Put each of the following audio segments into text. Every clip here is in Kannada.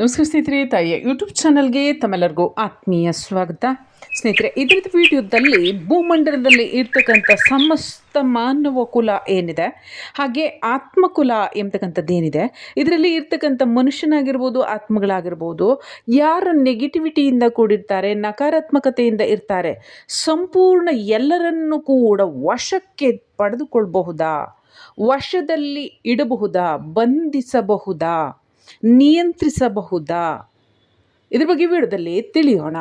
ನಮಸ್ಕಾರ ಸ್ನೇಹಿತರೆ, ತಾಯಿಯ ಯೂಟ್ಯೂಬ್ ಚಾನಲ್ಗೆ ತಮ್ಮೆಲ್ಲರಿಗೂ ಆತ್ಮೀಯ ಸ್ವಾಗತ. ಸ್ನೇಹಿತರೆ, ಇದರದ ವಿಡಿಯೋದಲ್ಲಿ ಭೂಮಂಡಲದಲ್ಲಿ ಇರ್ತಕ್ಕಂಥ ಸಮಸ್ತ ಮಾನವ ಕುಲ ಏನಿದೆ, ಹಾಗೆ ಆತ್ಮಕುಲ ಎಂಬತಕ್ಕಂಥದ್ದು ಏನಿದೆ, ಇದರಲ್ಲಿ ಇರ್ತಕ್ಕಂಥ ಮನುಷ್ಯನಾಗಿರ್ಬೋದು, ಆತ್ಮಗಳಾಗಿರ್ಬೋದು, ಯಾರು ನೆಗೆಟಿವಿಟಿಯಿಂದ ಕೂಡಿರ್ತಾರೆ, ನಕಾರಾತ್ಮಕತೆಯಿಂದ ಇರ್ತಾರೆ, ಸಂಪೂರ್ಣ ಎಲ್ಲರನ್ನು ಕೂಡ ವಶಕ್ಕೆ ಪಡೆದುಕೊಳ್ಬಹುದಾ? ವಶದಲ್ಲಿ ಇಡಬಹುದಾ? ಬಂಧಿಸಬಹುದಾ? ನಿಯಂತ್ರಿಸಬಹುದಾ? ಇದ್ರ ಬಗ್ಗೆ ವಿಡದಲ್ಲಿ ತಿಳಿಯೋಣ.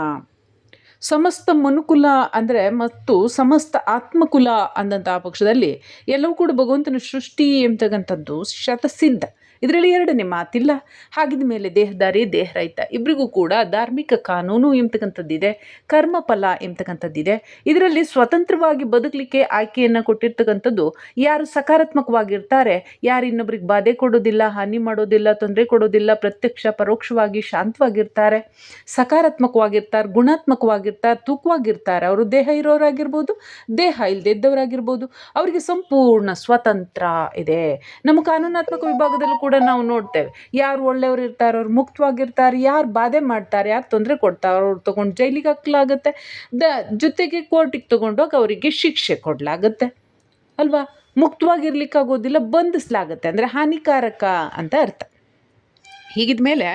ಸಮಸ್ತ ಮನುಕುಲ ಅಂದರೆ ಮತ್ತು ಸಮಸ್ತ ಆತ್ಮಕುಲ ಅಂದಂಥ ಪಕ್ಷದಲ್ಲಿ ಎಲ್ಲವೂ ಕೂಡ ಭಗವಂತನ ಸೃಷ್ಟಿ ಎಂಬತಕ್ಕಂಥದ್ದು ಶತಸಿದ್ಧ ಇದರಲ್ಲಿ ಎರಡನೇ ಮಾತಿಲ್ಲ. ಹಾಗಿದ ಮೇಲೆ ದೇಹದಾರಿ, ದೇಹರಹಿತ. ಇಬ್ಬರಿಗೂ ಕೂಡ ಧಾರ್ಮಿಕ ಕಾನೂನು ಎಂಬತಕ್ಕಂಥದ್ದಿದೆ. ಕರ್ಮಫಲ ಎಂಬತಕ್ಕಂಥದ್ದಿದೆ. ಇದರಲ್ಲಿ ಸ್ವತಂತ್ರವಾಗಿ ಬದುಕಲಿಕ್ಕೆ ಆಯ್ಕೆಯನ್ನು ಕೊಟ್ಟಿರ್ತಕ್ಕಂಥದ್ದು ಯಾರು ಸಕಾರಾತ್ಮಕವಾಗಿರ್ತಾರೆ ಯಾರು ಇನ್ನೊಬ್ರಿಗೆ ಬಾಧೆ ಕೊಡೋದಿಲ್ಲ, ಹಾನಿ ಮಾಡೋದಿಲ್ಲ, ತೊಂದರೆ ಕೊಡೋದಿಲ್ಲ, ಪ್ರತ್ಯಕ್ಷ, ಪರೋಕ್ಷವಾಗಿ ಶಾಂತವಾಗಿರ್ತಾರೆ, ಸಕಾರಾತ್ಮಕವಾಗಿರ್ತಾರೆ, ಗುಣಾತ್ಮಕವಾಗಿರ್ತಾರೆ, ತೂಕವಾಗಿರ್ತಾರೆ. ಅವರು ದೇಹ ಇರೋರಾಗಿರ್ಬೋದು, ದೇಹ ಇಲ್ಲದೆ ಇದ್ದವರಾಗಿರ್ಬೋದು. ಅವರಿಗೆ ಸಂಪೂರ್ಣ ಸ್ವತಂತ್ರ ಇದೆ. ನಮ್ಮ ಕಾನೂನಾತ್ಮಕ ವಿಭಾಗದಲ್ಲೂ ನಾವು ನೋಡ್ತೇವೆ. ಯಾರು ಒಳ್ಳೆಯವ್ರು ಇರ್ತಾರೆ, ಅವ್ರು ಮುಕ್ತವಾಗಿರ್ತಾರೆ, ಯಾರು ಬಾಧೆ ಮಾಡ್ತಾರೆ, ಯಾರು ತೊಂದರೆ ಕೊಡ್ತಾರೆ, ಅವ್ರು ತೊಗೊಂಡು ಜೈಲಿಗೆ ಹಾಕಲಾಗುತ್ತೆ. ದ, ಜೊತೆಗೆ ಕೋರ್ಟಿಗೆ ತೊಗೊಂಡೋಗಿ ಅವರಿಗೆ ಶಿಕ್ಷೆ ಕೊಡಲಾಗುತ್ತೆ. ಅಲ್ವಾ? ಮುಕ್ತವಾಗಿರ್ಲಿಕ್ಕಾಗೋದಿಲ್ಲ ಬಂಧಿಸ್ಲಾಗತ್ತೆ. ಅಂದರೆ ಹಾನಿಕಾರಕ ಅಂತ ಅರ್ಥ. ಹೀಗಿದ ಮೇಲೆ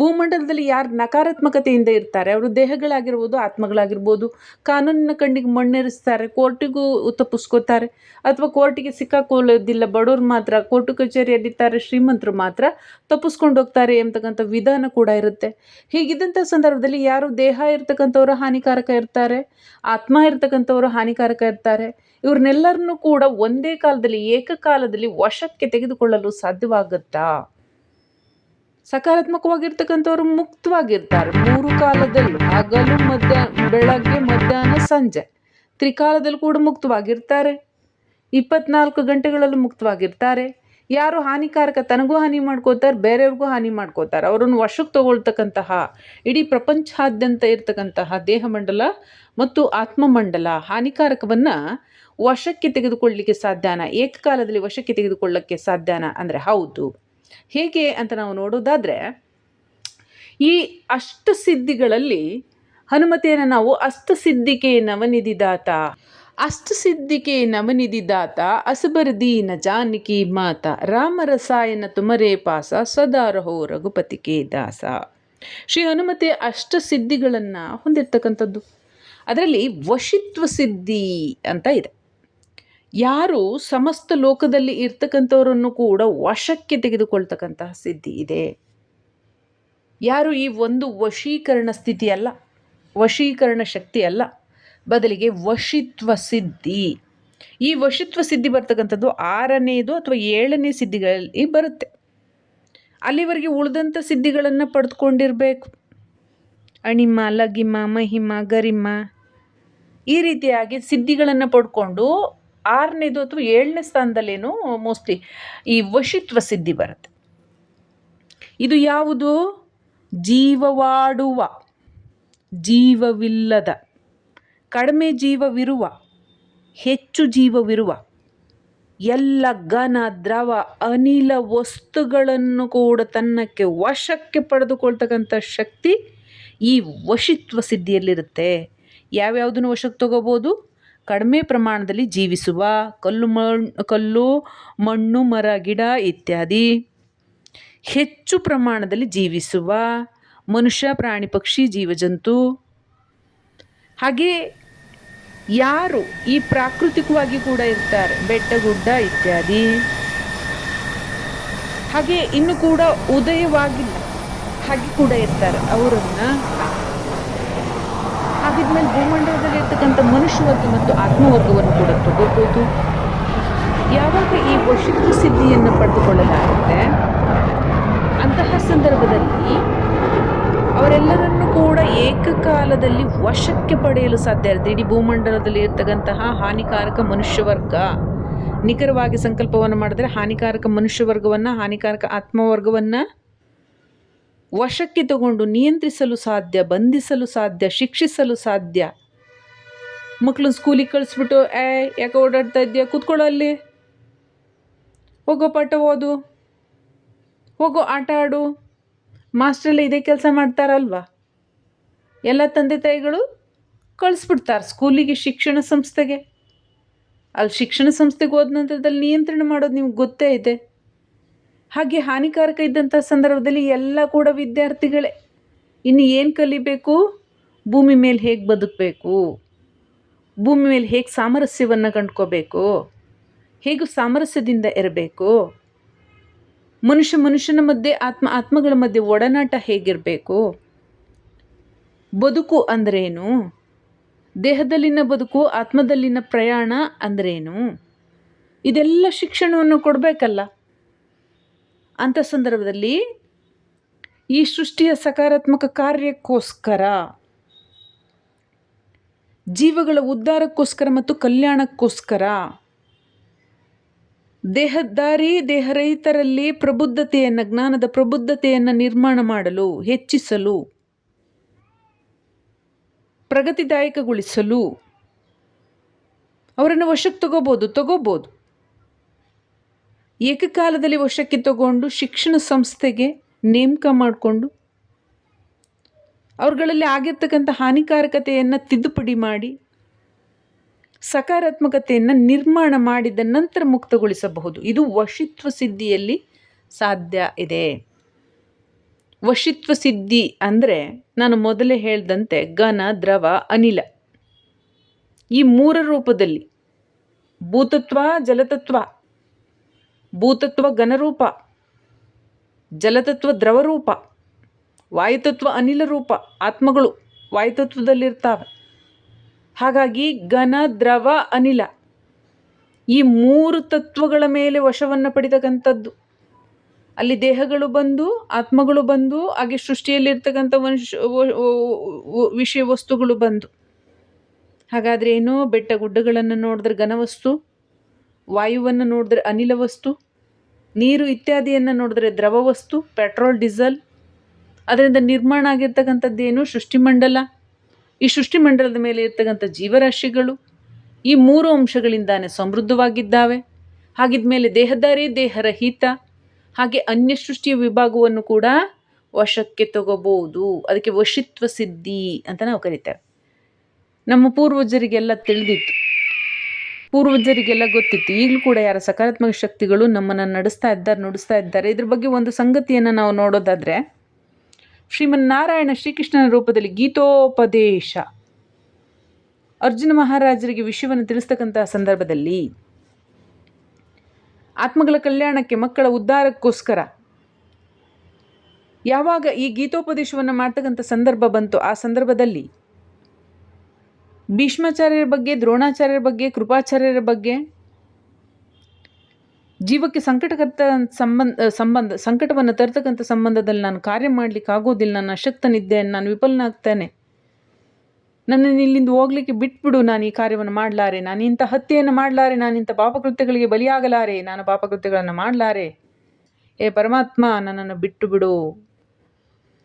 ಭೂಮಂಡಲದಲ್ಲಿ ಯಾರು ನಕಾರಾತ್ಮಕತೆಯಿಂದ ಇರ್ತಾರೆ, ಅವರು ದೇಹಗಳಾಗಿರ್ಬೋದು, ಆತ್ಮಗಳಾಗಿರ್ಬೋದು, ಕಾನೂನಿನ ಕಣ್ಣಿಗೆ ಮಣ್ಣೆರಿಸ್ತಾರೆ, ಕೋರ್ಟಿಗೂ ತಪ್ಪಿಸ್ಕೋತಾರೆ, ಅಥವಾ ಕೋರ್ಟಿಗೆ ಸಿಕ್ಕಾಕೊಳ್ಳೋದಿಲ್ಲ, ಬಡವರು ಮಾತ್ರ, ಕೋರ್ಟು ಕಚೇರಿಯಲ್ಲಿದ್ದಾರೆ ಶ್ರೀಮಂತರು ಮಾತ್ರ ತಪ್ಪಿಸ್ಕೊಂಡು ಹೋಗ್ತಾರೆ ಎಂಬತಕ್ಕಂಥ ವಿಧಾನ ಕೂಡ ಇರುತ್ತೆ. ಹೀಗಿದ್ದಂಥ ಸಂದರ್ಭದಲ್ಲಿ ಯಾರು ದೇಹ ಇರ್ತಕ್ಕಂಥವ್ರು ಹಾನಿಕಾರಕ ಇರ್ತಾರೆ, ಆತ್ಮ ಇರ್ತಕ್ಕಂಥವ್ರು ಹಾನಿಕಾರಕ ಇರ್ತಾರೆ, ಇವ್ರನ್ನೆಲ್ಲರನ್ನೂ ಕೂಡ ಒಂದೇ ಕಾಲದಲ್ಲಿ, ಏಕಕಾಲದಲ್ಲಿ ವಶಕ್ಕೆ ತೆಗೆದುಕೊಳ್ಳಲು ಸಾಧ್ಯವಾಗುತ್ತಾ? ಸಕಾರಾತ್ಮಕವಾಗಿರ್ತಕ್ಕಂಥವ್ರು ಮುಕ್ತವಾಗಿರ್ತಾರೆ. ಮೂರು ಕಾಲದಲ್ಲೂ, ಹಗಲು ಮಧ್ಯಾಹ್ನ ಬೆಳಗ್ಗೆ, ಮಧ್ಯಾಹ್ನ, ಸಂಜೆ. ತ್ರಿಕಾಲದಲ್ಲಿ ಕೂಡ ಮುಕ್ತವಾಗಿರ್ತಾರೆ. ಇಪ್ಪತ್ನಾಲ್ಕು ಗಂಟೆಗಳಲ್ಲೂ ಮುಕ್ತವಾಗಿರ್ತಾರೆ. ಯಾರು ಹಾನಿಕಾರಕ ತನಗೂ ಹಾನಿ ಮಾಡ್ಕೋತಾರೆ, ಬೇರೆಯವ್ರಿಗೂ ಹಾನಿ ಮಾಡ್ಕೋತಾರೆ. ಅವರನ್ನು ವಶಕ್ಕೆ ತಗೊಳ್ತಕ್ಕಂತಹ, ಇಡೀ ಪ್ರಪಂಚಾದ್ಯಂತ ಇರ್ತಕ್ಕಂತಹ ದೇಹಮಂಡಲ ಮತ್ತು ಆತ್ಮಮಂಡಲ ಹಾನಿಕಾರಕವನ್ನು ವಶಕ್ಕೆ ತೆಗೆದುಕೊಳ್ಳಲಿಕ್ಕೆ ಸಾಧ್ಯನಾ? ಏಕಕಾಲದಲ್ಲಿ ವಶಕ್ಕೆ ತೆಗೆದುಕೊಳ್ಳಕ್ಕೆ ಸಾಧ್ಯನಾ? ಅಂದರೆ ಹೌದು. ಹೇಗೆ ಅಂತ ನಾವು ನೋಡೋದಾದರೆ ಈ ಅಷ್ಟಸಿದ್ಧಿಗಳಲ್ಲಿ ಹನುಮತಿಯನ್ನು ನಾವು ಅಷ್ಟಸಿದ್ಧಿಕೆ ನವನಿಧಿದಾತ. ಅಷ್ಟಸಿದ್ಧಿಕೆ ನವನಿಧಿದಾತ ಅಸಬರ್ದೀನ ಜಾನಕಿ ಮಾತ. ರಾಮರಸಾಯನ ತುಮರೇ ಪಾಸ ಸದಾರಹೋ ರಘುಪತಿ ರಘುಪತಿಕೆ ದಾಸ. ಶ್ರೀ ಹನುಮತೆ ಅಷ್ಟಸಿದ್ಧಿಗಳನ್ನು ಹೊಂದಿರತಕ್ಕಂಥದ್ದು. ಅದರಲ್ಲಿ ವಶಿತ್ವ ಸಿದ್ಧಿ ಅಂತ ಇದೆ. ಯಾರು ಸಮಸ್ತ ಲೋಕದಲ್ಲಿ ಇರ್ತಕ್ಕಂಥವರನ್ನು ಕೂಡ ವಶಕ್ಕೆ ತೆಗೆದುಕೊಳ್ತಕ್ಕಂತಹ ಸಿದ್ಧಿ ಇದೆ. ಯಾರು ಈ ಒಂದು ವಶೀಕರಣ ಸ್ಥಿತಿ ಅಲ್ಲ, ವಶೀಕರಣ ಶಕ್ತಿ ಅಲ್ಲ, ಬದಲಿಗೆ ವಶಿತ್ವ ಸಿದ್ಧಿ. ಈ ವಶಿತ್ವ ಸಿದ್ಧಿ ಬರ್ತಕ್ಕಂಥದ್ದು ಆರನೇದು ಅಥವಾ ಏಳನೇ ಸಿದ್ಧಿಗಳಲ್ಲಿ ಬರುತ್ತೆ. ಅಲ್ಲಿವರೆಗೆ ಉಳಿದಂಥ ಸಿದ್ಧಿಗಳನ್ನು ಪಡೆದುಕೊಂಡಿರಬೇಕು. ಅಣಿಮ ಲಗಿಮ ಮಹಿಮ, ಗರಿಮ ಈ ರೀತಿಯಾಗಿ ಸಿದ್ಧಿಗಳನ್ನು ಪಡ್ಕೊಂಡು ಆರನೇದು ಅಥವಾ ಏಳನೇ ಸ್ಥಾನದಲ್ಲೇನು ಮೋಸ್ಟ್ಲಿ ಈ ವಶಿತ್ವ ಸಿದ್ಧಿ ಬರುತ್ತೆ. ಇದು ಯಾವುದು? ಜೀವವಾಡುವ, ಜೀವವಿಲ್ಲದ, ಕಡಿಮೆ ಜೀವವಿರುವ, ಹೆಚ್ಚು ಜೀವವಿರುವ, ಎಲ್ಲ ಘನ, ದ್ರವ, ಅನಿಲ ವಸ್ತುಗಳನ್ನು ಕೂಡ ತನ್ನಕ್ಕೆ ವಶಕ್ಕೆ ಪಡೆದುಕೊಳ್ತಕ್ಕಂಥ ಶಕ್ತಿ ಈ ವಶಿತ್ವ ಸಿದ್ಧಿಯಲ್ಲಿರುತ್ತೆ. ಯಾವ್ಯಾವುದನ್ನು ವಶಕ್ಕೆ ತಗೋಬೋದು? ಕಡಿಮೆ ಪ್ರಮಾಣದಲ್ಲಿ ಜೀವಿಸುವ ಕಲ್ಲು ಮಣ್ಣು ಕಲ್ಲು, ಮಣ್ಣು, ಮರ, ಗಿಡ ಇತ್ಯಾದಿ. ಹೆಚ್ಚು ಪ್ರಮಾಣದಲ್ಲಿ ಜೀವಿಸುವ ಮನುಷ್ಯ, ಪ್ರಾಣಿ, ಪಕ್ಷಿ, ಜೀವಜಂತು. ಹಾಗೆ ಯಾರು ಈ ಪ್ರಾಕೃತಿಕವಾಗಿ ಕೂಡ ಇರ್ತಾರೆ, ಬೆಟ್ಟ, ಗುಡ್ಡ ಇತ್ಯಾದಿ. ಹಾಗೆ ಇನ್ನು ಕೂಡ ಉದಯವಾಗಿಲ್ಲ, ಹಾಗೆ ಕೂಡ ಇರ್ತಾರೆ, ಅವರನ್ನು ಹಾಗಿದ್ಮೇಲೆ ಭೂಮಂಡಲದಲ್ಲಿ ಇರ್ತಕ್ಕಂಥ ಮನುಷ್ಯವರ್ಗ ಮತ್ತು ಆತ್ಮವರ್ಗವನ್ನು ಕೂಡ ತಗೋಬೋದು. ಯಾವಾಗ ಈ ವಶಿಷ್ಠ ಸಿದ್ಧಿಯನ್ನು ಪಡೆದುಕೊಳ್ಳಲಾಗುತ್ತೆ? ಅಂತಹ ಸಂದರ್ಭದಲ್ಲಿ ಅವರೆಲ್ಲರನ್ನು ಕೂಡ ಏಕಕಾಲದಲ್ಲಿ ವಶಕ್ಕೆ ಪಡೆಯಲು ಸಾಧ್ಯ ಇರುತ್ತೆ. ಇಡೀ ಭೂಮಂಡಲದಲ್ಲಿ ಇರ್ತಕ್ಕಂತಹ ಹಾನಿಕಾರಕ ಮನುಷ್ಯವರ್ಗ. ನಿಖರವಾಗಿ ಸಂಕಲ್ಪವನ್ನು ಮಾಡಿದ್ರೆ ಹಾನಿಕಾರಕ ಮನುಷ್ಯವರ್ಗವನ್ನು, ಹಾನಿಕಾರಕ ಆತ್ಮವರ್ಗವನ್ನು ವಶಕ್ಕೆ ತಗೊಂಡು ನಿಯಂತ್ರಿಸಲು ಸಾಧ್ಯ, ಬಂಧಿಸಲು ಸಾಧ್ಯ, ಶಿಕ್ಷಿಸಲು ಸಾಧ್ಯ? ಮಕ್ಕಳನ್ನ ಸ್ಕೂಲಿಗೆ ಕಳಿಸ್ಬಿಟ್ಟು, ಏ, ಯಾಕೆ ಓಡಾಡ್ತಾ ಇದೆಯಾ ಕೂತ್ಕೊಳ್ಳೋ ಅಲ್ಲಿ. ಹೋಗೋ ಪಾಠ ಓದು. ಹೋಗೋ ಆಟ ಆಡು. ಮಾಸ್ಟ್ರಲ್ಲಿ ಇದೇ ಕೆಲಸ ಮಾಡ್ತಾರಲ್ವಾ? ಎಲ್ಲ ತಂದೆ ತಾಯಿಗಳು ಕಳಿಸ್ಬಿಡ್ತಾರೆ ಸ್ಕೂಲಿಗೆ ಶಿಕ್ಷಣ ಸಂಸ್ಥೆಗೆ. ಅಲ್ಲಿ ಶಿಕ್ಷಣ ಸಂಸ್ಥೆಗೆ ಹೋದ ನಂತರದಲ್ಲಿ ನಿಯಂತ್ರಣ ಮಾಡೋದು ನಿಮ್ಗೆ ಗೊತ್ತೇ ಇದೆ. ಹಾಗೆ ಹಾನಿಕಾರಕ ಇದ್ದಂಥ ಸಂದರ್ಭದಲ್ಲಿ ಎಲ್ಲ ಕೂಡ ವಿದ್ಯಾರ್ಥಿಗಳೇ, ಇನ್ನು ಏನು ಕಲಿಬೇಕು? ಭೂಮಿ ಮೇಲೆ ಹೇಗೆ ಬದುಕಬೇಕು? ಭೂಮಿ ಮೇಲೆ ಹೇಗೆ ಸಾಮರಸ್ಯವನ್ನು ಕಂಡ್ಕೋಬೇಕು? ಹೇಗೆ ಸಾಮರಸ್ಯದಿಂದ ಇರಬೇಕು? ಮನುಷ್ಯ ಮನುಷ್ಯನ ಮಧ್ಯೆ, ಆತ್ಮ ಆತ್ಮಗಳ ಮಧ್ಯೆ ಒಡನಾಟ ಹೇಗಿರಬೇಕು? ಬದುಕು ಅಂದ್ರೇನು? ದೇಹದಲ್ಲಿನ ಬದುಕು, ಆತ್ಮದಲ್ಲಿನ ಪ್ರಯಾಣ ಅಂದ್ರೇನು? ಇದೆಲ್ಲ ಶಿಕ್ಷಣವನ್ನು ಕೊಡಬೇಕಲ್ಲ. ಅಂಥ ಸಂದರ್ಭದಲ್ಲಿ ಈ ಸೃಷ್ಟಿಯ ಸಕಾರಾತ್ಮಕ ಕಾರ್ಯಕ್ಕೋಸ್ಕರ, ಜೀವಗಳ ಉದ್ಧಾರಕ್ಕೋಸ್ಕರ ಮತ್ತು ಕಲ್ಯಾಣಕ್ಕೋಸ್ಕರ, ದೇಹದಾರಿ, ದೇಹರಹಿತರಲ್ಲಿ ಪ್ರಬುದ್ಧತೆಯನ್ನು, ಜ್ಞಾನದ ಪ್ರಬುದ್ಧತೆಯನ್ನು ನಿರ್ಮಾಣ ಮಾಡಲು, ಹೆಚ್ಚಿಸಲು, ಪ್ರಗತಿದಾಯಕಗೊಳಿಸಲು ಅವರನ್ನು ವಶಕ್ಕೆ ತಗೋಬೋದು ತಗೋಬೋದು. ಏಕಕಾಲದಲ್ಲಿ ವಶಕ್ಕೆ ತಗೊಂಡು ಶಿಕ್ಷಣ ಸಂಸ್ಥೆಗೆ ನೇಮಕ ಮಾಡಿಕೊಂಡು ಅವ್ರುಗಳಲ್ಲಿ ಆಗಿರ್ತಕ್ಕಂಥ ಹಾನಿಕಾರಕತೆಯನ್ನು ತಿದ್ದುಪಡಿ ಮಾಡಿ, ಸಕಾರಾತ್ಮಕತೆಯನ್ನು ನಿರ್ಮಾಣ ಮಾಡಿದ ನಂತರ ಮುಕ್ತಗೊಳಿಸಬಹುದು. ಇದು ವಶಿತ್ವ ಸಿದ್ಧಿಯಲ್ಲಿ ಸಾಧ್ಯ ಇದೆ. ವಶಿತ್ವ ಸಿದ್ಧಿ ಅಂದರೆ ನಾನು ಮೊದಲೇ ಹೇಳಿದಂತೆ ಘನ, ದ್ರವ, ಅನಿಲ. ಈ ಮೂರ ರೂಪದಲ್ಲಿ ಭೂತತ್ವ, ಜಲತತ್ವ ಭೂತತ್ವ ಘನರೂಪ, ಜಲತತ್ವ ದ್ರವರೂಪ, ವಾಯುತತ್ವ ಅನಿಲ ರೂಪ, ಆತ್ಮಗಳು ವಾಯುತತ್ವದಲ್ಲಿರ್ತಾವೆ. ಹಾಗಾಗಿ ಘನ, ದ್ರವ, ಅನಿಲ ಈ ಮೂರು ತತ್ವಗಳ ಮೇಲೆ ವಶವನ್ನು ಪಡಿತಕ್ಕಂಥದ್ದು. ಅಲ್ಲಿ ದೇಹಗಳು ಬಂದು, ಆತ್ಮಗಳು ಬಂದು, ಹಾಗೆ ಸೃಷ್ಟಿಯಲ್ಲಿರ್ತಕ್ಕಂಥ ವಂಶ ವಿಷಯ ವಸ್ತುಗಳು ಬಂದು. ಹಾಗಾದರೆ ಏನು ಬೆಟ್ಟ ಗುಡ್ಡಗಳನ್ನು ನೋಡಿದ್ರೆ ಘನವಸ್ತು ವಾಯುವನ್ನು ನೋಡಿದ್ರೆ ಅನಿಲ ವಸ್ತು, ನೀರು ಇತ್ಯಾದಿಯನ್ನು ನೋಡಿದ್ರೆ ದ್ರವ ವಸ್ತು, ಪೆಟ್ರೋಲ್, ಡೀಸೆಲ್. ಅದರಿಂದ ನಿರ್ಮಾಣ ಆಗಿರ್ತಕ್ಕಂಥದ್ದೇನು ಸೃಷ್ಟಿಮಂಡಲ. ಈ ಸೃಷ್ಟಿಮಂಡಲದ ಮೇಲೆ ಇರ್ತಕ್ಕಂಥ ಜೀವರಾಶಿಗಳು ಈ ಮೂರು ಅಂಶಗಳಿಂದಾನೆ ಸಮೃದ್ಧವಾಗಿದ್ದಾವೆ. ಹಾಗಿದ ಮೇಲೆ ದೇಹದಾರಿ, ದೇಹರಹಿತ, ಹಾಗೆ ಅನ್ಯ ಸೃಷ್ಟಿಯ ವಿಭಾಗವನ್ನು ಕೂಡ ವಶಕ್ಕೆ ತಗೋಬಹುದು. ಅದಕ್ಕೆ ವಶಿತ್ವ ಸಿದ್ಧಿ ಅಂತ ನಾವು ಕರಿತೇವೆ. ನಮ್ಮ ಪೂರ್ವಜರಿಗೆಲ್ಲ ತಿಳಿದಿತ್ತು. ಪೂರ್ವಜರಿಗೆಲ್ಲ ಗೊತ್ತಿತ್ತು. ಈಗಲೂ ಕೂಡ ಯಾರ ಸಕಾರಾತ್ಮಕ ಶಕ್ತಿಗಳು ನಮ್ಮನ್ನು ನಡೆಸ್ತಾ ಇದ್ದಾರೆ, ನುಡಿಸ್ತಾ ಇದ್ದಾರೆ. ಇದ್ರ ಬಗ್ಗೆ ಒಂದು ಸಂಗತಿಯನ್ನು ನಾವು ನೋಡೋದಾದರೆ, ಶ್ರೀಮನ್ನಾರಾಯಣ ಶ್ರೀಕೃಷ್ಣನ ರೂಪದಲ್ಲಿ ಗೀತೋಪದೇಶ. ಅರ್ಜುನ ಮಹಾರಾಜರಿಗೆ ವಿಷಯವನ್ನು ತಿಳಿಸ್ತಕ್ಕಂತಹ ಸಂದರ್ಭದಲ್ಲಿ, ಆತ್ಮಗಳ ಕಲ್ಯಾಣಕ್ಕೆ ಮಕ್ಕಳ ಉದ್ಧಾರಕ್ಕೋಸ್ಕರ ಯಾವಾಗ ಈ ಗೀತೋಪದೇಶವನ್ನು ಮಾಡ್ತಕ್ಕಂಥ ಸಂದರ್ಭ ಬಂತು, ಆ ಸಂದರ್ಭದಲ್ಲಿ ಭೀಷ್ಮಾಚಾರ್ಯರ ಬಗ್ಗೆ, ದ್ರೋಣಾಚಾರ್ಯರ ಬಗ್ಗೆ, ಕೃಪಾಚಾರ್ಯರ ಬಗ್ಗೆ? ಜೀವಕ್ಕೆ ಸಂಕಟಕರ್ತ ಸಂಬಂಧ ಸಂಬಂಧ, ಸಂಕಟವನ್ನು ತರ್ತಕ್ಕಂಥ ಸಂಬಂಧದಲ್ಲಿ ನಾನು ಕಾರ್ಯ ಮಾಡಲಿಕ್ಕೆ ಆಗೋದಿಲ್ಲ. ನಾನು ಅಶಕ್ತನಿದ್ದೇನೆ. ನಾನು ವಿಫಲನಾಗ್ತೇನೆ. ನನ್ನನ್ನು ಇಲ್ಲಿಂದ ಹೋಗ್ಲಿಕ್ಕೆ ಬಿಟ್ಬಿಡು. ನಾನು ಈ ಕಾರ್ಯವನ್ನು ಮಾಡಲಾರೆ. ನಾನು ಇಂಥ ಹತ್ಯೆಯನ್ನು ಮಾಡಲಾರೆ. ನಾನು ಇಂಥ ಪಾಪಕೃತ್ಯಗಳಿಗೆ ಬಲಿಯಾಗಲಾರೆ. ನಾನು ಪಾಪಕೃತ್ಯಗಳನ್ನು ಮಾಡಲಾರೆ. ಏ ಪರಮಾತ್ಮ, ನನ್ನನ್ನು ಬಿಟ್ಟು ಬಿಡು.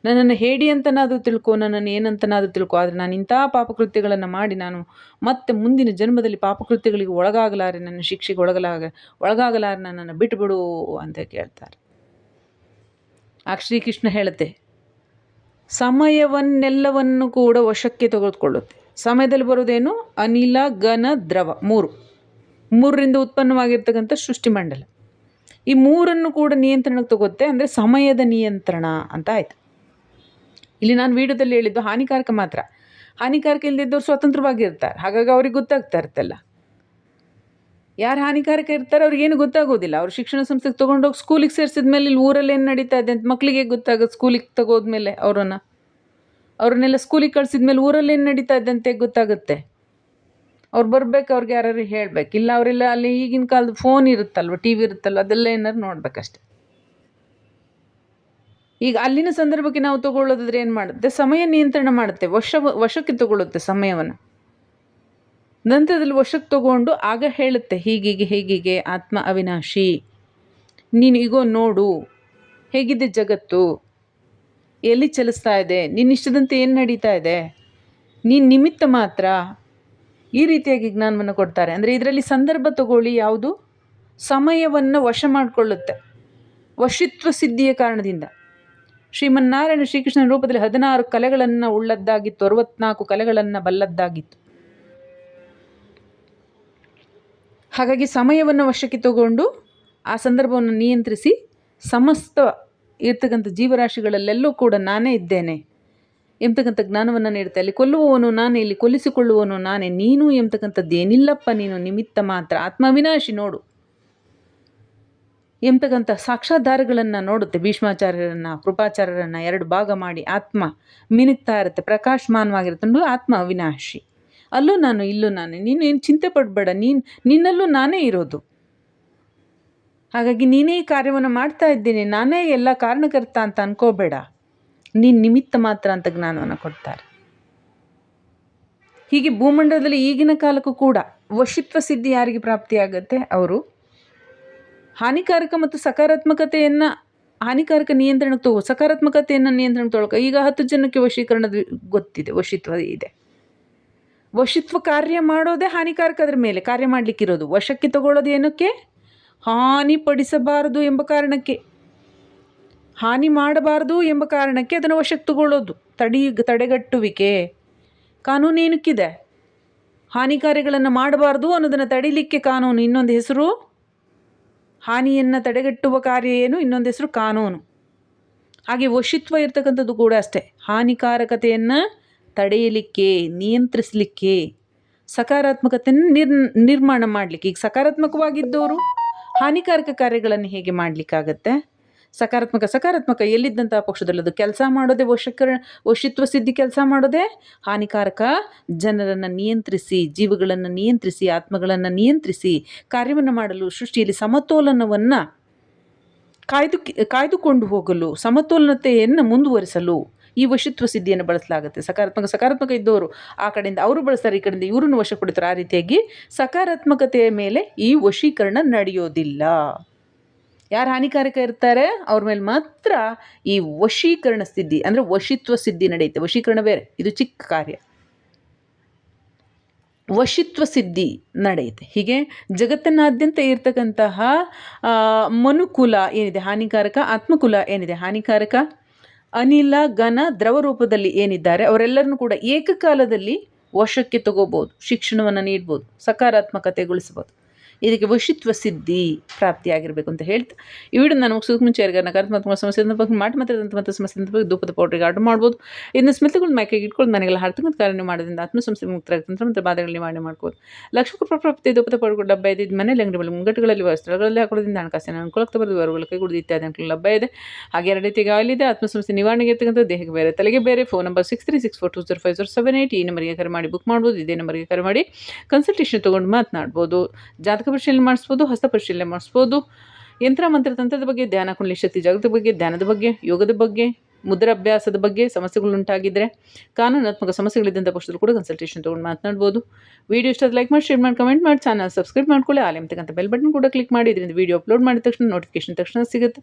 ನನ್ನನ್ನು ಹೇಡಿ ಅಂತನಾದರೂ ತಿಳ್ಕೊ, ನನ್ನನ್ನು ಏನಂತನಾದರೂ ತಿಳ್ಕೊ. ಆದರೆ ನಾನು ಇಂಥ ಪಾಪಕೃತ್ಯಗಳನ್ನು ಮಾಡಿ ನಾನು ಮತ್ತೆ ಮುಂದಿನ ಜನ್ಮದಲ್ಲಿ ಪಾಪಕೃತ್ಯಗಳಿಗೆ ಒಳಗಾಗಲಾರೆ, ನನ್ನ ಶಿಕ್ಷೆಗೆ ಒಳಗಲಾಗ ಒಳಗಾಗಲಾರೆ, ನನ್ನನ್ನು ಬಿಟ್ಟುಬಿಡು ಅಂತ ಕೇಳ್ತಾರೆ. ಆ ಶ್ರೀಕೃಷ್ಣ ಹೇಳುತ್ತೆ, ಸಮಯವನ್ನೆಲ್ಲವನ್ನು ಕೂಡ ವಶಕ್ಕೆ ತೆಗೆದುಕೊಳ್ಳುತ್ತೆ. ಸಮಯದಲ್ಲಿ ಬರೋದೇನು ಅನಿಲ, ಘನ, ದ್ರವ, ಮೂರು. ಮೂರರಿಂದ ಉತ್ಪನ್ನವಾಗಿರ್ತಕ್ಕಂಥ ಸೃಷ್ಟಿಮಂಡಲ ಈ ಮೂರನ್ನು ಕೂಡ ನಿಯಂತ್ರಣಕ್ಕೆ ತಗೋತ್ತೆ, ಅಂದರೆ ಸಮಯದ ನಿಯಂತ್ರಣ ಅಂತ ಆಯಿತು. ಇಲ್ಲಿ ನಾನು ವೀಡಿಯೋದಲ್ಲಿ ಹೇಳಿದ್ದು ಹಾನಿಕಾರಕ ಮಾತ್ರ. ಹಾನಿಕಾರಕ ಇಲ್ಲದಿದ್ದವ್ರು ಸ್ವತಂತ್ರವಾಗಿರ್ತಾರೆ ಹಾಗಾಗಿ ಅವ್ರಿಗೆ ಗೊತ್ತಾಗ್ತಾ ಇರ್ತಲ್ಲ ಯಾರು ಹಾನಿಕಾರಕ ಇರ್ತಾರೆ ಅವ್ರಿಗೇನು ಗೊತ್ತಾಗೋದಿಲ್ಲ. ಅವ್ರು ಶಿಕ್ಷಣ ಸಂಸ್ಥೆಗೆ ತೊಗೊಂಡೋಗಿ ಸ್ಕೂಲಿಗೆ ಸೇರಿಸಿದ ಮೇಲೆ ಇಲ್ಲಿ ಊರಲ್ಲಿ ಏನು ನಡೀತಾ ಇದೆ ಅಂತ ಮಕ್ಕಳಿಗೆ ಗೊತ್ತಾಗೋದು ಸ್ಕೂಲಿಗೆ ತಗೋದ್ಮೇಲೆ ಅವರನ್ನು? ಅವ್ರನ್ನೆಲ್ಲ ಸ್ಕೂಲಿಗೆ ಕಳ್ಸಿದ ಮೇಲೆ ಊರಲ್ಲಿ ಏನು ನಡೀತಾ ಇದೆ ಅಂತ ಗೊತ್ತಾಗುತ್ತೆ? ಅವ್ರು ಬರ್ಬೇಕು, ಅವ್ರಿಗೆ ಯಾರು ಹೇಳ್ಬೇಕು. ಇಲ್ಲ ಅವರೆಲ್ಲ ಅಲ್ಲಿ ಈಗಿನ ಕಾಲದ ಫೋನ್ ಇರುತ್ತಲ್ವ ಟಿ ವಿ ಇರುತ್ತಲ್ವ, ಅದೆಲ್ಲ ಏನಾದ್ರು ನೋಡ್ಬೇಕಷ್ಟೆ. ಈಗ ಅಲ್ಲಿನ ಸಂದರ್ಭಕ್ಕೆ ನಾವು ತಗೊಳ್ಳೋದಾದ್ರೆ ಏನು ಮಾಡುತ್ತೆ ಸಮಯ ನಿಯಂತ್ರಣ ಮಾಡುತ್ತೆ. ವಶ, ವಶಕ್ಕೆ ತಗೊಳ್ಳುತ್ತೆ ಸಮಯವನ್ನು. ನಂತರದಲ್ಲಿ ವಶಕ್ಕೆ ತಗೊಂಡು ಆಗ ಹೇಳುತ್ತೆ, ಹೀಗೀಗೆ ಹೀಗೀಗೆ, ಆತ್ಮ ಅವಿನಾಶಿ. ನೀನು ಈಗೋ ನೋಡು, ಹೇಗಿದೆ ಜಗತ್ತು? ಎಲ್ಲಿ ಚಲಿಸ್ತಾ ಇದೆ? ನಿನ್ನಿಷ್ಟದಂತೆ ಏನು ನಡೀತಾ ಇದೆ? ನೀನು ನಿಮಿತ್ತ ಮಾತ್ರ ಈ ರೀತಿಯಾಗಿ ಜ್ಞಾನವನ್ನು ಕೊಡ್ತಾರೆ. ಅಂದರೆ ಇದರಲ್ಲಿ ಸಂದರ್ಭ ತಗೊಳ್ಳಿ ಯಾವುದು? ಸಮಯವನ್ನು ವಶ ಮಾಡಿಕೊಳ್ಳುತ್ತೆ. ವಶಿತ್ವ ಸಿದ್ಧಿಯ ಕಾರಣದಿಂದ. ಶ್ರೀಮನ್ನಾರಾಯಣ ಶ್ರೀಕೃಷ್ಣನ ರೂಪದಲ್ಲಿ ಹದಿನಾರು ಕಲೆಗಳನ್ನು ಉಳ್ಳದ್ದಾಗಿತ್ತು ಅರವತ್ನಾಲ್ಕು ಕಲೆಗಳನ್ನು ಬಲ್ಲದ್ದಾಗಿತ್ತು. ಹಾಗಾಗಿ ಸಮಯವನ್ನು ವಶಕ್ಕೆ ತಗೊಂಡು ಆ ಸಂದರ್ಭವನ್ನು ನಿಯಂತ್ರಿಸಿ ಸಮಸ್ತ ಇರ್ತಕ್ಕಂಥ ಜೀವರಾಶಿಗಳಲ್ಲೆಲ್ಲೂ ಕೂಡ ನಾನೇ ಇದ್ದೇನೆ ಎಂಬತಕ್ಕಂಥ ಜ್ಞಾನವನ್ನು ನೀಡುತ್ತೆ. ಅಲ್ಲಿ ಕೊಲ್ಲುವವನು ನಾನೇ, ಇಲ್ಲಿ ಕೊಲ್ಲಿಸಿಕೊಳ್ಳುವವನು ನಾನೇ, ನೀನು ಎಂಬತಕ್ಕಂಥದ್ದು ಏನಿಲ್ಲಪ್ಪ ನೀನು, ನಿಮಿತ್ತ ಮಾತ್ರ. ಆತ್ಮವಿನಾಶಿ ನೋಡು. ಎಂಬತಕ್ಕಂಥ ಸಾಕ್ಷಾಧಾರಗಳನ್ನು ನೋಡುತ್ತೆ. ಭೀಷ್ಮಾಚಾರ್ಯರನ್ನು, ಕೃಪಾಚಾರ್ಯರನ್ನು ಎರಡು ಭಾಗ ಮಾಡಿ ಆತ್ಮ ಮಿನುಗ್ತಾ ಇರುತ್ತೆ, ಪ್ರಕಾಶಮಾನವಾಗಿರುತ್ತೆ ನೋಡಿ, ಆತ್ಮ ಅವಿನಾಶಿ. ಅಲ್ಲೂ ನಾನು, ಇಲ್ಲೂ ನಾನು. ನೀನೇನು ಚಿಂತೆ ಪಡಬೇಡ, ನೀನು, ನಿನ್ನಲ್ಲೂ ನಾನೇ ಇರೋದು. ಹಾಗಾಗಿ ನೀನೇ ಈ ಕಾರ್ಯವನ್ನು ಮಾಡ್ತಾ ಇದ್ದೀನಿ, ನಾನೇ ಎಲ್ಲ ಕಾರಣಕರ್ತ ಅಂತ ಅನ್ಕೋಬೇಡ. ನೀನು ನಿಮಿತ್ತ ಮಾತ್ರ ಅಂತ ಜ್ಞಾನವನ್ನು ಕೊಡ್ತಾರೆ. ಹೀಗೆ ಭೂಮಂಡಲದಲ್ಲಿ ಈಗಿನ ಕಾಲಕ್ಕೂ ಕೂಡ, ವಶಿತ್ವ ಸಿದ್ಧಿ ಯಾರಿಗೆ ಪ್ರಾಪ್ತಿಯಾಗತ್ತೆ? ಅವರು ಹಾನಿಕಾರಕ ಮತ್ತು ಸಕಾರಾತ್ಮಕತೆಯನ್ನು ಹಾನಿಕಾರಕ ನಿಯಂತ್ರಣಕ್ಕೆ ತಗೋ ಸಕಾರಾತ್ಮಕತೆಯನ್ನು ನಿಯಂತ್ರಣಕ್ಕೆ ತೊಳಕ. ಈಗ ಹತ್ತು ಜನಕ್ಕೆ ವಶೀಕರಣದ ಗೊತ್ತಿದೆ, ವಶಿತ್ವ ಇದೆ. ವಶಿತ್ವ ಕಾರ್ಯ ಮಾಡೋದೇ ಹಾನಿಕಾರಕ ಅದರ ಮೇಲೆ, ಕಾರ್ಯ ಮಾಡಲಿಕ್ಕಿರೋದು. ವಶಕ್ಕೆ ತಗೊಳ್ಳೋದು ಏನಕ್ಕೆ? ಹಾನಿಪಡಿಸಬಾರದು ಎಂಬ ಕಾರಣಕ್ಕೆ. ಹಾನಿ ಮಾಡಬಾರದು ಎಂಬ ಕಾರಣಕ್ಕೆ ಅದನ್ನು ವಶಕ್ಕೆ ತಗೊಳ್ಳೋದು. ತಡಿ, ತಡೆಗಟ್ಟುವಿಕೆ. ಕಾನೂನು ಏನಕ್ಕಿದೆ? ಹಾನಿಕಾರಿಗಳನ್ನು ಮಾಡಬಾರ್ದು ಅನ್ನೋದನ್ನು ತಡಿಲಿಕ್ಕೆ ಕಾನೂನು. ಇನ್ನೊಂದು ಹೆಸರು? ಹಾನಿಯನ್ನು ತಡೆಗಟ್ಟುವ ಕಾರ್ಯ ಏನು? ಇನ್ನೊಂದು ಹೆಸರು ಕಾನೂನು. ಹಾಗೆ ವಶಿತ್ವ ಇರ್ತಕ್ಕಂಥದ್ದು ಕೂಡ ಅಷ್ಟೇ. ಹಾನಿಕಾರಕತೆಯನ್ನು ತಡೆಯಲಿಕ್ಕೆ, ನಿಯಂತ್ರಿಸಲಿಕ್ಕೆ, ಸಕಾರಾತ್ಮಕತೆಯನ್ನು ನಿರ್ ನಿರ್ಮಾಣ ಮಾಡಲಿಕ್ಕೆ. ಈಗ ಸಕಾರಾತ್ಮಕವಾಗಿದ್ದವರು ಹಾನಿಕಾರಕ ಕಾರ್ಯಗಳನ್ನು ಹೇಗೆ ಮಾಡಲಿಕ್ಕಾಗತ್ತೆ? ಸಕಾರಾತ್ಮಕ ಸಕಾರಾತ್ಮಕ ಎಲ್ಲಿದ್ದಂತಹ ಪಕ್ಷದಲ್ಲಿ ಅದು ಕೆಲಸ ಮಾಡೋದೇ ವಶಕರ, ವಶಿತ್ವ ಸಿದ್ಧಿ ಕೆಲಸ ಮಾಡೋದೇ? ಹಾನಿಕಾರಕ. ಜನರನ್ನು ನಿಯಂತ್ರಿಸಿ, ಜೀವಗಳನ್ನು ನಿಯಂತ್ರಿಸಿ, ಆತ್ಮಗಳನ್ನು ನಿಯಂತ್ರಿಸಿ, ಕಾರ್ಯವನ್ನು ಮಾಡಲು, ಸೃಷ್ಟಿಯಲ್ಲಿ ಸಮತೋಲನವನ್ನು ಕಾಯ್ದು, ಕಾಯ್ದುಕೊಂಡು ಹೋಗಲು, ಸಮತೋಲನತೆಯನ್ನು ಮುಂದುವರಿಸಲು ಈ ವಶಿತ್ವ ಸಿದ್ಧಿಯನ್ನು ಬಳಸಲಾಗುತ್ತೆ. ಸಕಾರಾತ್ಮಕ ಸಕಾರಾತ್ಮಕ ಇದ್ದವರು ಆ ಕಡೆಯಿಂದ ಅವರು ಬಳಸ್ತಾರೆ, ಈ ಕಡೆಯಿಂದ ಇವರನ್ನು ಕೊಡ್ತಾರೆ. ಆ ರೀತಿಯಾಗಿ ಸಕಾರಾತ್ಮಕತೆಯ ಮೇಲೆ ಈ ವಶೀಕರಣ ನಡೆಯೋದಿಲ್ಲ. ಯಾರು ಹಾನಿಕಾರಕ ಇರ್ತಾರೆ? ಅವ್ರ ಮೇಲೆ ಮಾತ್ರ ಈ ವಶೀಕರಣ ಸಿದ್ಧಿ, ಅಂದರೆ ವಶಿತ್ವ ಸಿದ್ಧಿ ನಡೆಯುತ್ತೆ. ವಶೀಕರಣ ಬೇರೆ, ಇದು ಚಿಕ್ಕ ಕಾರ್ಯ. ವಶಿತ್ವ ಸಿದ್ಧಿ ನಡೆಯುತ್ತೆ. ಹೀಗೆ ಜಗತ್ತಿನಾದ್ಯಂತ ಇರ್ತಕ್ಕಂತಹ ಮನುಕುಲ ಏನಿದೆ? ಹಾನಿಕಾರಕ, ಆತ್ಮಕುಲ ಏನಿದೆ? ಹಾನಿಕಾರಕ, ಅನಿಲ, ಘನ, ದ್ರವ ರೂಪದಲ್ಲಿ ಏನಿದ್ದಾರೆ? ಅವರೆಲ್ಲರನ್ನೂ ಕೂಡ ಏಕಕಾಲದಲ್ಲಿ ವಶಕ್ಕೆ ತಗೋಬೋದು, ಶಿಕ್ಷಣವನ್ನು ನೀಡ್ಬೋದು, ಸಕಾರಾತ್ಮಕತೆಗೊಳಿಸ್ಬೋದು. ಇದಕ್ಕೆ ವಶಿತ್ವ ಸಿದ್ಧಿ ಪ್ರಾಪ್ತಿಯಾಗಿರಬೇಕು ಅಂತ ಹೇಳ್ತಾ, ಈ ವಿಡಿಯೋ ನಾನು ಮುಗಿಸೋದಕ್ಕೆ ಮುಂಚೆ ಯಾರಿಗಾರ ನಕಾರಾತ್ಮಕ ಸಮಸ್ಯೆ ಬಗ್ಗೆ ಮಾಡಿ ಮಾತಾಡಿದಂಥ ಮತ್ತು ಸಮಸ್ಯೆ ಬಗ್ಗೆ ಧೂಪದ ಪೌಡ್ರಿಗೆ ಆರ್ಡರ್ ಮಾಡ್ಬೋದು. ಇನ್ನು ಸ್ಮಿತಗಳು ಮೈಕೆಗೆ ಇಟ್ಕೊಂಡು ಮನೆಗೆಲ್ಲ ಹಾರ್ತಕ್ಕಂಥ ಕಾರ್ಯ ಮಾಡೋದ್ರಿಂದ ಆತ್ಮಸಂಸ್ಥೆ ಮುಕ್ತರಾಗ್ತಂತ್ರ ಮತ್ತು ಬಾಧೆಗಳು ನಿವಾರಣೆ ಮಾಡ್ಬೋದು. ಲಕ್ಷ ಪ್ರಾಪ್ತಿ ಧೂಪದ ಪೌಡ್ರು ಡಬ್ಬ ಇದೆ. ಮನೇಲಿ ಅಂಗಡಿ ಮುಂಗಟ್ಟುಗಳಲ್ಲಿ ವಸ್ತ್ರಗಳಲ್ಲಿ ಹಾಕೋದ್ರಿಂದ ಹಣಕಾಸಿನ ಅನುಕೂಲಕ್ಕೆ ಬರೋದು ವರಗಳು ಕೈಗೂಡಿದ ಇತ್ಯಾದಿ ಅನುಕೂಲ ಲಭ್ಯ ಇದೆ. ಹಾಗೆ ಎರಡು ರೀತಿಗೆ ಆಯಿಲ್ ಆತ್ಮಸಂಸ್ಥೆ ನಿವಾರಣೆಗೆ ಇರ್ತಕ್ಕಂಥ ದೇಹಕ್ಕೆ ಬೇರೆ, ತಲೆಗೆ ಬೇರೆ phone number six three six four two zero five zero seven eight ಈ ನಂಬರ್ಗೆ ಕರೆ ಮಾಡಿ ಬುಕ್ ಮಾಡ್ಬೋದು. ಇದೇ ನಂಬರ್ಗೆ ಕರೆ ಮಾಡಿ ಕನ್ಸಲ್ಟೇಷನ್ ತೊಗೊಂಡು ಮಾತನಾಡ್ಬೋದು. ಜಾತಕ ಪರಿಶೀಲನೆ ಮಾಡಿಸ್ಬೋದು, ಹಸ್ತ ಪರಿಶೀಲನೆ ಮಾಡಿಸ್ಬೋದು. ಯಂತ್ರ ಮಂತ್ರ ತಂತ್ರದ ಬಗ್ಗೆ, ಧ್ಯಾನ, ಕುಂಡಲಿ, ಶಕ್ತಿ ಜಾಗದ ಬಗ್ಗೆ, ಧ್ಯಾನದ ಬಗ್ಗೆ, ಯೋಗದ ಬಗ್ಗೆ ಮುದ್ರಾಭ್ಯಾಸದ ಬಗ್ಗೆ ಸಮಸ್ಯೆಗಳು ಉಂಟಾಗಿದ್ದರೆ ಕಾನೂನಾತ್ಮಕ ಸಮಸ್ಯೆಗಳಿದ್ದಂಥ ಪಕ್ಷದಲ್ಲಿ ಕೂಡ ಕನ್ಸಲ್ಟೇಷನ್ ತೊಗೊಂಡು ಮಾತನಾಡ್ಬೋದು. ವಿಡಿಯೋ ಇಷ್ಟ ಲೈಕ್ ಮಾಡಿ ಶೇರ್ ಮಾಡಿ ಕಮೆಂಟ್ ಮಾಡಿ ಚಾನಲ್ ಸಬ್ಸ್ಕ್ರೈಬ್ ಮಾಡ್ಕೊಳ್ಳಿ. ಆಲೆ ಅಂತಕ್ಕಂಥ ಬೆಲ್ ಬಟನ್ ಕೂಡ ಕ್ಲಿಕ್ ಮಾಡಿ. ಇದರಿಂದ ವಿಡಿಯೋ ಅಪ್ಲೋಡ್ ಮಾಡಿದ ತಕ್ಷಣ ನೋಟಿಫಿಕೇಶನ್ ತಕ್ಷಣ ಸಿಗುತ್ತೆ.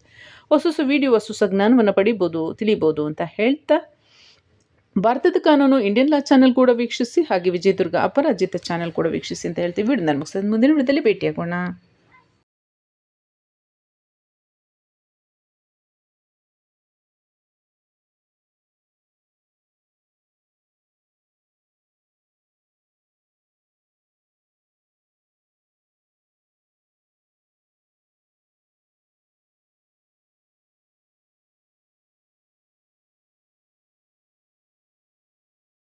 ಹೊಸ ಹೊಸ ವಿಡಿಯೋ ಹೊಸ ಹೊಸ ಜ್ಞಾನವನ್ನು ಪಡಿಬೋದು, ತಿಳಿಬೋದು ಅಂತ ಹೇಳ್ತಾ ಭಾರತದ ಕಾನೂನು ಇಂಡಿಯನ್ ಲಾ ಚಾನೆಲ್ ಕೂಡ ವೀಕ್ಷಿಸಿ, ಹಾಗೆ ವಿಜಯದುರ್ಗ ಅಪರಾಜಿತ ಚಾನೆಲ್ ಕೂಡ ವೀಕ್ಷಿಸಿ ಅಂತ ಹೇಳ್ತೀವಿ. ವಿಡಿಯೋ ನನ್ನ ಮುಗಿಸಿದ ಮುಂದಿನ ವಿಡಿಯೋದಲ್ಲಿ ಭೇಟಿಯಾಗೋಣ.